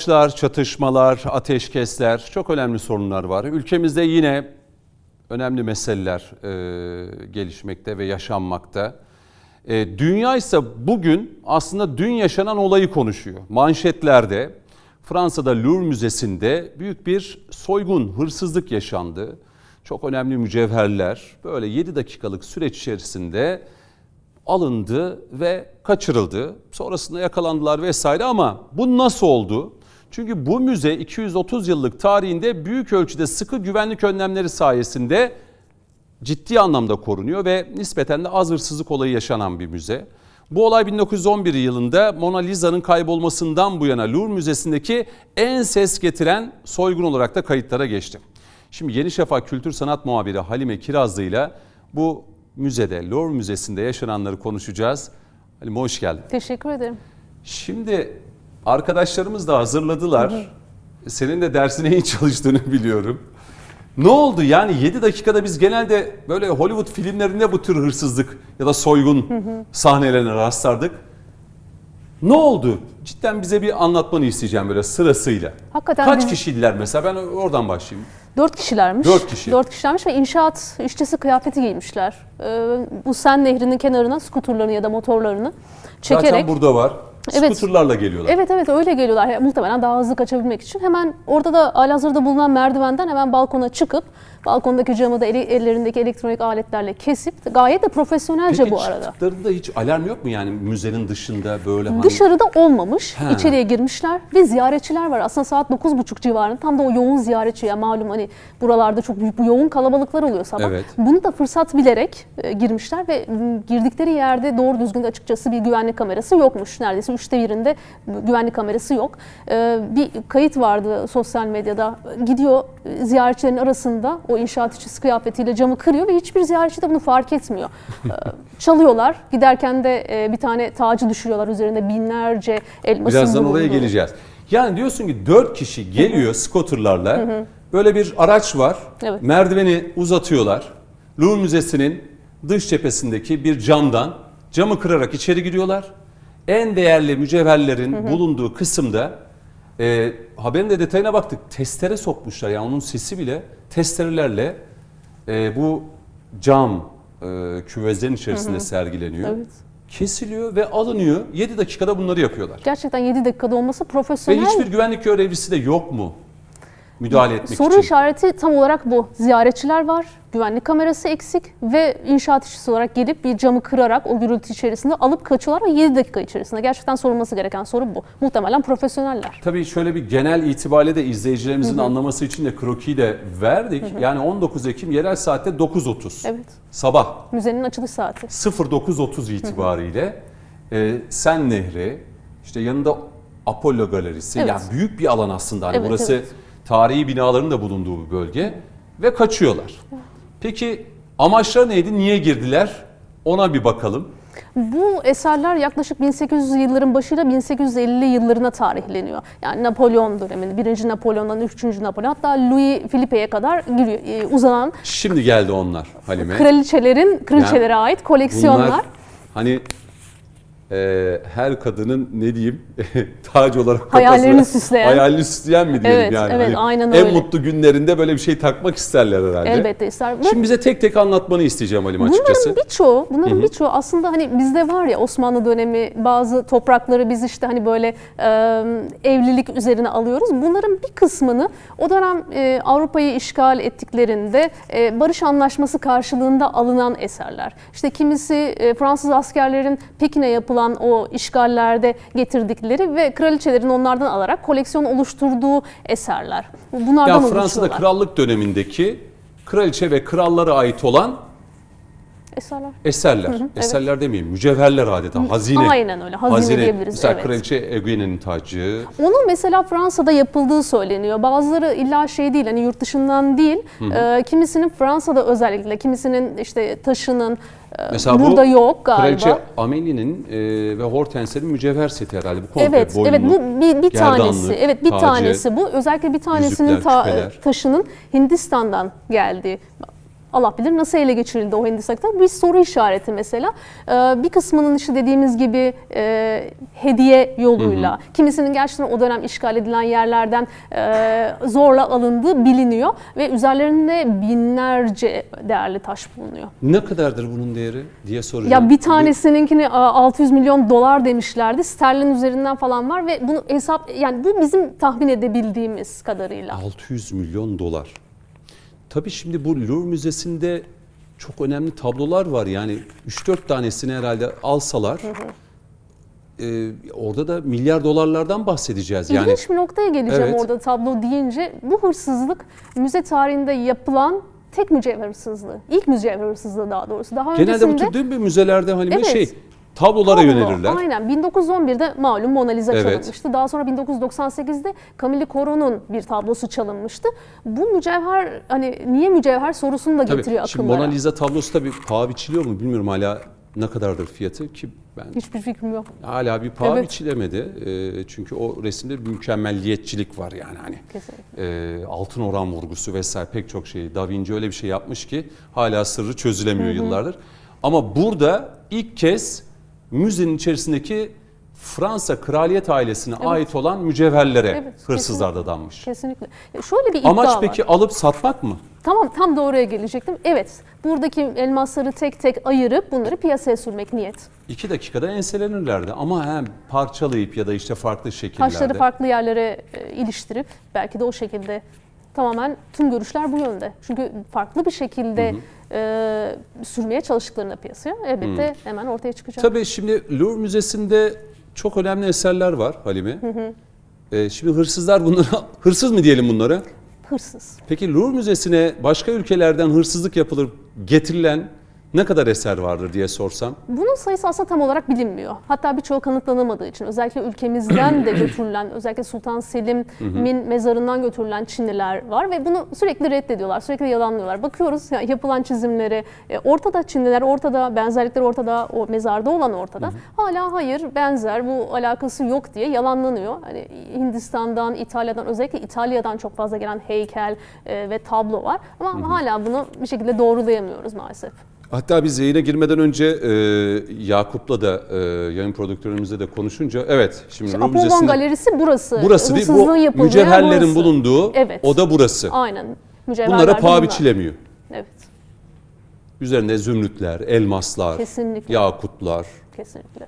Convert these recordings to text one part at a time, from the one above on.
Savaşlar, çatışmalar, ateşkesler çok önemli sorunlar var. Ülkemizde yine önemli meseleler e, gelişmekte ve yaşanmakta. E, dünya ise bugün aslında dün yaşanan olayı konuşuyor. Manşetlerde Fransa'da Louvre Müzesi'nde büyük bir soygun, hırsızlık yaşandı. Çok önemli mücevherler böyle 7 dakikalık süreç içerisinde alındı ve kaçırıldı. Sonrasında yakalandılar vesaire ama bu nasıl oldu? Çünkü bu müze 230 yıllık tarihinde büyük ölçüde sıkı güvenlik önlemleri sayesinde ciddi anlamda korunuyor ve nispeten de az hırsızlık olayı yaşanan bir müze. Bu olay 1911 yılında Mona Lisa'nın kaybolmasından bu yana Louvre Müzesi'ndeki en ses getiren soygun olarak da kayıtlara geçti. Şimdi Yeni Şafak Kültür Sanat Muhabiri Halime Kirazlı ile bu müzede, Louvre Müzesi'nde yaşananları konuşacağız. Halime hoş geldin. Teşekkür ederim. Şimdi arkadaşlarımız da hazırladılar. Senin de dersine iyi çalıştığını biliyorum. Ne oldu yani 7 dakikada biz genelde böyle Hollywood filmlerinde bu tür hırsızlık ya da soygun sahnelerine rastlardık. Ne oldu? Cidden bize bir anlatmanı isteyeceğim böyle sırasıyla. Hakikaten Kaç biz- kişiydiler mesela? Ben oradan başlayayım. Dört kişilermiş. Dört kişi. Dört kişilermiş ve inşaat işçisi kıyafeti giymişler. Ee, bu Sen Nehri'nin kenarına skuturlarını ya da motorlarını çekerek. Zaten burada var. Evet. Skuterlarla geliyorlar. Evet evet öyle geliyorlar. Yani muhtemelen daha hızlı kaçabilmek için. Hemen orada da halihazırda bulunan merdivenden hemen balkona çıkıp balkondaki camı da eli- ellerindeki elektronik aletlerle kesip gayet de profesyonelce Peki bu arada. çıktıklarında hiç alarm yok mu yani müzenin dışında böyle hani? Dışarıda olmamış, Ha. içeriye girmişler ve ziyaretçiler var. Aslında saat 9.30 civarında tam da o yoğun ziyaretçi ya malum hani buralarda çok büyük bu yoğun kalabalıklar oluyor sabah. Evet. Bunu da fırsat bilerek e, girmişler ve girdikleri yerde doğru düzgün açıkçası bir güvenlik kamerası yokmuş. Neredeyse üçte birinde güvenlik kamerası yok. E, bir kayıt vardı sosyal medyada. Gidiyor e, ziyaretçilerin arasında o inşaat işçisi kıyafetiyle camı kırıyor ve hiçbir ziyaretçi de bunu fark etmiyor. E, çalıyorlar. Giderken de e, bir tane tacı düşürüyorlar üzerinde binlerce elmasın Birazdan oraya bulunduğu. geleceğiz. Yani diyorsun ki dört kişi geliyor skoterlarla. Böyle bir araç var. Evet. Merdiveni uzatıyorlar. Louvre Müzesi'nin dış cephesindeki bir camdan camı kırarak içeri giriyorlar. En değerli mücevherlerin bulunduğu kısımda e, haberin de detayına baktık. Testere sokmuşlar. Yani onun sesi bile testerelerle e, bu cam e, küvezlerin içerisinde sergileniyor. Evet. Kesiliyor ve alınıyor. 7 dakikada bunları yapıyorlar. Gerçekten 7 dakikada olması Ve profesyonel. hiçbir güvenlik görevlisi de yok mu müdahale etmek Soru için? işareti tam olarak bu. Ziyaretçiler var, güvenlik kamerası eksik ve inşaat işçisi olarak gelip bir camı kırarak o gürültü içerisinde alıp kaçıyorlar ve 7 dakika içerisinde. Gerçekten sorulması gereken soru bu. Muhtemelen profesyoneller. Tabii şöyle bir genel itibariyle de izleyicilerimizin anlaması için de krokiyi de verdik. Yani 19 Ekim yerel saatte 9.30 Evet. sabah Müzenin açılış saati. 09.30 itibariyle e, Sen Nehri, işte yanında Apollo Galerisi, Evet. yani büyük bir alan aslında. Hani Evet, burası evet. Tarihi binaların da bulunduğu bir bölge ve kaçıyorlar. Peki amaçları neydi? Niye girdiler? Ona bir bakalım. Bu eserler yaklaşık 1800 yılların başıyla 1850 yıllarına tarihleniyor. Yani Napolyon döneminde, 1. Napolyon'dan 3. Napolyon hatta Louis Philippe'ye kadar giriyor, e, uzanan Şimdi geldi onlar Halime. kraliçelerin, kraliçelere ait koleksiyonlar. Bunlar hani e, her kadının ne diyeyim tac olarak kafasına- Hayallerini süsleyen. hayalini süsleyen mi diyelim Evet, yani. evet, Hani aynen En öyle. mutlu günlerinde böyle bir şey takmak isterler herhalde. Elbette ister. Şimdi bize tek tek anlatmanı isteyeceğim Halim açıkçası. Bunların birçoğu, bunların birçoğu aslında hani bizde var ya Osmanlı dönemi bazı toprakları biz işte hani böyle e, evlilik üzerine alıyoruz. Bunların bir kısmını o dönem e, Avrupa'yı işgal ettiklerinde e, barış anlaşması karşılığında alınan eserler. İşte kimisi e, Fransız askerlerin Pekin'e yapılan o işgallerde getirdikleri ve kraliçelerin onlardan alarak koleksiyon oluşturduğu eserler. Bunlardan Ya Fransa'da oluşuyorlar. krallık dönemindeki kraliçe ve krallara ait olan eserler. eserler. Eserler demeyeyim, mücevherler adeta, hazine. Aynen öyle, hazine diyebiliriz, Mesela evet. kraliçe Eugène'in tacı, Onun mesela Fransa'da yapıldığı söyleniyor. Bazıları illa şey değil hani yurt dışından değil. Ee, kimisinin Fransa'da özellikle, kimisinin işte taşının e, Mesela burada bu yok galiba. Kraliçe Amelie'nin e, ve Hortense'nin mücevher seti herhalde. Bu komple Evet, boyunlu, evet bu bir, bir tanesi. Evet, bir tacı. tanesi bu. Özellikle bir tanesinin yüzükler, ta- küpeler. taşının Hindistan'dan geldiği Allah bilir nasıl ele geçirildi o Hindistan'da bir soru işareti mesela. Ee, bir kısmının işte dediğimiz gibi e, hediye yoluyla, kimisinin gerçekten o dönem işgal edilen yerlerden e, zorla alındığı biliniyor ve üzerlerinde binlerce değerli taş bulunuyor. Ne kadardır bunun değeri diye soracağım. Ya bir tanesininkini a, 600 milyon dolar demişlerdi. Sterlin üzerinden falan var ve bunu hesap yani bu bizim tahmin edebildiğimiz kadarıyla. 600 milyon dolar. Tabii şimdi bu Louvre Müzesi'nde çok önemli tablolar var. Yani 3-4 tanesini herhalde alsalar e, orada da milyar dolarlardan bahsedeceğiz. Yani İlginç bir noktaya geleceğim Evet. orada tablo deyince. Bu hırsızlık müze tarihinde yapılan tek mücevher hırsızlığı. İlk mücevher hırsızlığı daha doğrusu. Daha genelde bu öncesinde tür değil mi müzelerde hani Evet. şey tablolara Tablo, yönelirler. Aynen. 1911'de malum Mona Lisa Evet. çalınmıştı. Daha sonra 1998'de Camille Corot'un bir tablosu çalınmıştı. Bu mücevher hani niye mücevher sorusunu da Tabii. getiriyor Şimdi akıllara. Mona Lisa tablosu tabii paha biçiliyor mu bilmiyorum hala ne kadardır fiyatı ki ben Hiçbir fikrim yok. hala bir paha Evet. biçilemedi. E, çünkü o resimde bir mükemmelliyetçilik var yani hani. Kesinlikle. e, altın oran vurgusu vesaire pek çok şey. Da Vinci öyle bir şey yapmış ki hala sırrı çözülemiyor yıllardır. Ama burada ilk kez müzenin içerisindeki Fransa kraliyet ailesine ait olan mücevherlere Evet, hırsızlar da danmış. Kesinlikle. Ya şöyle bir iddia Amaç var. peki alıp satmak mı? Tamam tam da oraya gelecektim. Evet. Buradaki elmasları tek tek ayırıp bunları piyasaya sürmek niyet. İki dakikada enselenirlerdi ama hem parçalayıp ya da işte farklı şekillerde. Taşları farklı yerlere e, iliştirip belki de o şekilde tamamen tüm görüşler bu yönde. Çünkü farklı bir şekilde e, sürmeye çalıştıklarında piyasaya elbette hemen ortaya çıkacak. Tabii şimdi Louvre Müzesi'nde çok önemli eserler var Halime. Ee, şimdi hırsızlar bunları, hırsız mı diyelim bunlara? Hırsız. Peki Louvre Müzesi'ne başka ülkelerden hırsızlık yapılır getirilen ne kadar eser vardır diye sorsam? Bunun sayısı aslında tam olarak bilinmiyor. Hatta birçoğu kanıtlanamadığı için özellikle ülkemizden de götürülen, özellikle Sultan Selim'in mezarından götürülen Çinliler var ve bunu sürekli reddediyorlar, sürekli yalanlıyorlar. Bakıyoruz ya, yapılan çizimlere, e, ortada Çinliler ortada, benzerlikleri ortada, o mezarda olan ortada. Hala hayır, benzer, bu alakası yok diye yalanlanıyor. Hani Hindistan'dan, İtalya'dan, özellikle İtalya'dan çok fazla gelen heykel e, ve tablo var. Ama hala bunu bir şekilde doğrulayamıyoruz maalesef. Hatta biz yayına girmeden önce e, Yakup'la da e, yayın prodüktörümüzle de konuşunca evet şimdi Louvre Apollon Müzesi'nde Galerisi burası. burası değil bu mücevherlerin burası. bulunduğu Evet. o da burası. Aynen. Mücevherler Bunlara paha bunlar. biçilemiyor. Evet. Üzerinde zümrütler, elmaslar, Kesinlikle. yakutlar Kesinlikle.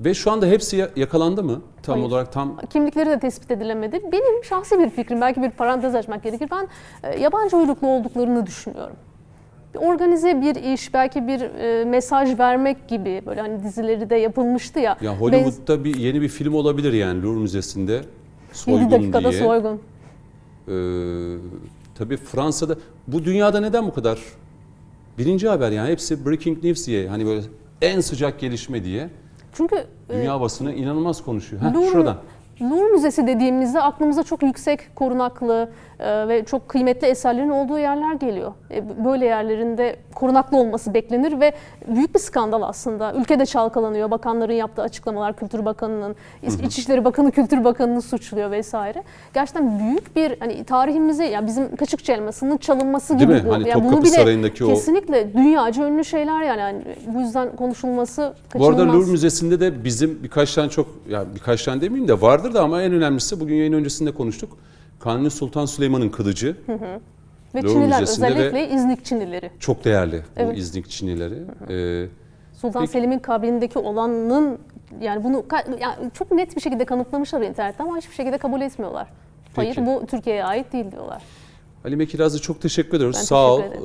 ve şu anda hepsi ya- yakalandı mı? Tam Hayır. olarak tam Kimlikleri de tespit edilemedi. Benim şahsi bir fikrim, belki bir parantez açmak gerekir. Ben e, yabancı uyruklu olduklarını düşünüyorum. Bir organize bir iş, belki bir e, mesaj vermek gibi böyle hani dizileri de yapılmıştı ya. ya Hollywood'da bir yeni bir film olabilir yani Louvre Müzesi'nde 7 soygun dakikada diye. soygun. Ee, tabii Fransa'da bu dünyada neden bu kadar? Birinci haber yani hepsi breaking news diye hani böyle en sıcak gelişme diye Çünkü e, dünya basını inanılmaz konuşuyor. Heh, Louvre- şuradan. Louvre Müzesi dediğimizde aklımıza çok yüksek, korunaklı e, ve çok kıymetli eserlerin olduğu yerler geliyor. E, böyle yerlerinde korunaklı olması beklenir ve büyük bir skandal aslında. Ülkede çalkalanıyor. Bakanların yaptığı açıklamalar, Kültür Bakanı'nın, İç- İçişleri Bakanı Kültür Bakanı'nı suçluyor vesaire. Gerçekten büyük bir hani tarihimizi, ya bizim Kaşıkçı Elması'nın çalınması Değil gibi mi? bu. Hani Yani Topkapı Sarayı'ndaki o- kesinlikle dünyaca ünlü şeyler yani. Yani bu yüzden konuşulması Bu kaçınılmaz. arada Louvre Müzesi'nde de bizim birkaç tane çok yani birkaç tane demeyeyim de vardır da ama en önemlisi bugün yayın öncesinde konuştuk. Kanuni Sultan Süleyman'ın kılıcı ve Louvre Çiniler Müzesi'nde ve- özellikle İznik Çinileri. çok değerli Evet. bu İznik Çinileri. Ee, Sultan Peki. Selim'in kabrindeki olanın yani bunu yani çok net bir şekilde kanıtlamışlar internette ama hiçbir şekilde kabul etmiyorlar. Hayır Peki. bu Türkiye'ye ait değil diyorlar. Halime Kirazlı çok teşekkür ediyoruz. Ben Sağ ol. teşekkür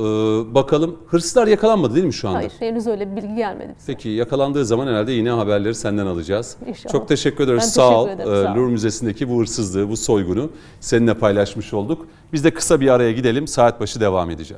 Ee, bakalım hırsızlar yakalanmadı değil mi şu anda? Hayır henüz öyle bir bilgi gelmedi bize. Peki yakalandığı zaman herhalde yine haberleri senden alacağız. İnşallah. Çok teşekkür ederiz. Ben Sağ ol. teşekkür ederim, Ee, sağ ol. Louvre Müzesi'ndeki bu hırsızlığı, bu soygunu seninle paylaşmış olduk. Biz de kısa bir araya gidelim. Saat başı devam edeceğiz.